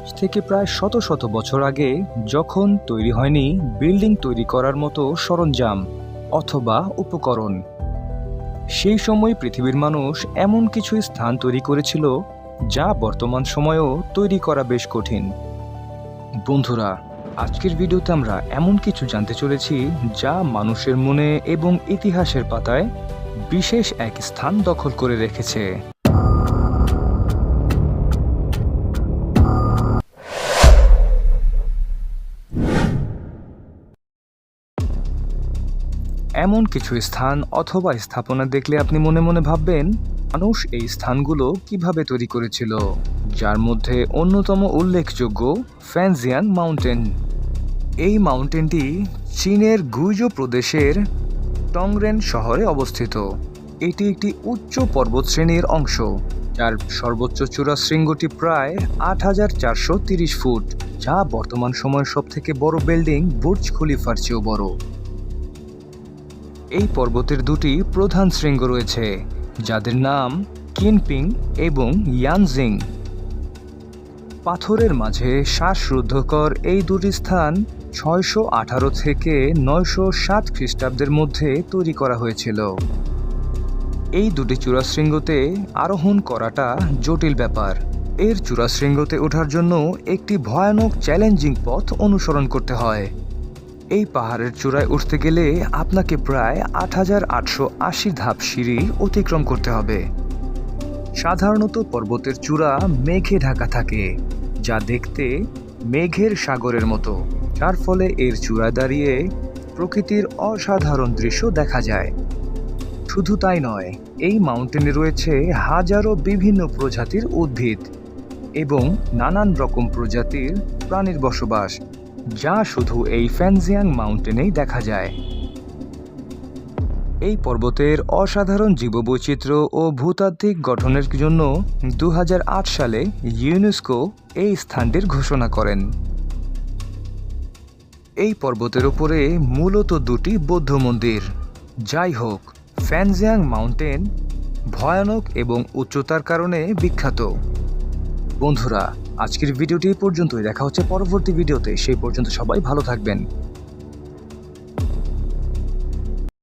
আজ থেকে প্রায় শত শত বছর আগে, যখন তৈরি হয়নি বিল্ডিং তৈরি করার মতো সরঞ্জাম অথবা উপকরণ, সেই সময় পৃথিবীর মানুষ এমন কিছু স্থান তৈরি করেছিল যা বর্তমান সময়েও তৈরি করা বেশ কঠিন। বন্ধুরা, আজকের ভিডিওতে আমরা এমন কিছু জানতে চলেছি যা মানুষের মনে এবং ইতিহাসের পাতায় বিশেষ এক স্থান দখল করে রেখেছে। এমন কিছু স্থান অথবা স্থাপনা দেখলে আপনি মনে মনে ভাববেন, মানুষ এই স্থানগুলো কীভাবে তৈরি করেছিল, যার মধ্যে অন্যতম উল্লেখযোগ্য ফ্যানজিয়ান মাউন্টেন। এই মাউন্টেনটি চীনের গুইজো প্রদেশের টংরেন শহরে অবস্থিত। এটি একটি উচ্চ পর্বতশ্রেণীর অংশ, যার সর্বোচ্চ চূড়া শৃঙ্গটি প্রায় আট হাজার চারশো তিরিশ ফুট, যা বর্তমান সময়ের সবথেকে বড় বিল্ডিং বুর্জ খলিফার চেয়েও বড়। এই পর্বতের দুটি প্রধান শৃঙ্গ রয়েছে, যাদের নাম কিনপিং এবং ইয়ানজিং। পাথরের মাঝে শ্বাসরুদ্ধকর এই দুটি স্থান ছয়শো আঠারো থেকে নয়শো সাত খ্রিস্টাব্দের মধ্যে তৈরি করা হয়েছিল। এই দুটি চূড়াশৃঙ্গতে আরোহণ করাটা জটিল ব্যাপার। এর চূড়াশৃঙ্গতে ওঠার জন্য একটি ভয়ানক চ্যালেঞ্জিং পথ অনুসরণ করতে হয়। এই পাহাড়ের চূড়ায় উঠতে গেলে আপনাকে প্রায় আট হাজার আটশো আশি ধাপ সিঁড়ি অতিক্রম করতে হবে। সাধারণত পর্বতের চূড়া মেঘে ঢাকা থাকে, যা দেখতে মেঘের সাগরের মতো। যার ফলে এর চূড়ায় দাঁড়িয়ে প্রকৃতির অসাধারণ দৃশ্য দেখা যায়। শুধু তাই নয়, এই মাউন্টেনে রয়েছে হাজারো বিভিন্ন প্রজাতির উদ্ভিদ এবং নানান রকম প্রজাতির প্রাণীর বসবাস। যা শুধু এই ফ্যানজিয়াং মাউন্টেনেই দেখা যায়। এই পর্বতের অসাধারণ জীববৈচিত্র্য ও ভূতাত্ত্বিক গঠনের জন্য দু হাজার আট সালে ইউনেস্কো এই স্থানটির ঘোষণা করেন। এই পর্বতের উপরে মূলত দুটি বৌদ্ধ মন্দির। যাই হোক, ফ্যানজিয়াং মাউন্টেন ভয়ানক এবং উচ্চতার কারণে বিখ্যাত। বন্ধুরা আজকের ভিডিওটি পর্যন্তই। দেখা হচ্ছে পরবর্তী ভিডিওতে। সেই পর্যন্ত সবাই ভালো থাকবেন।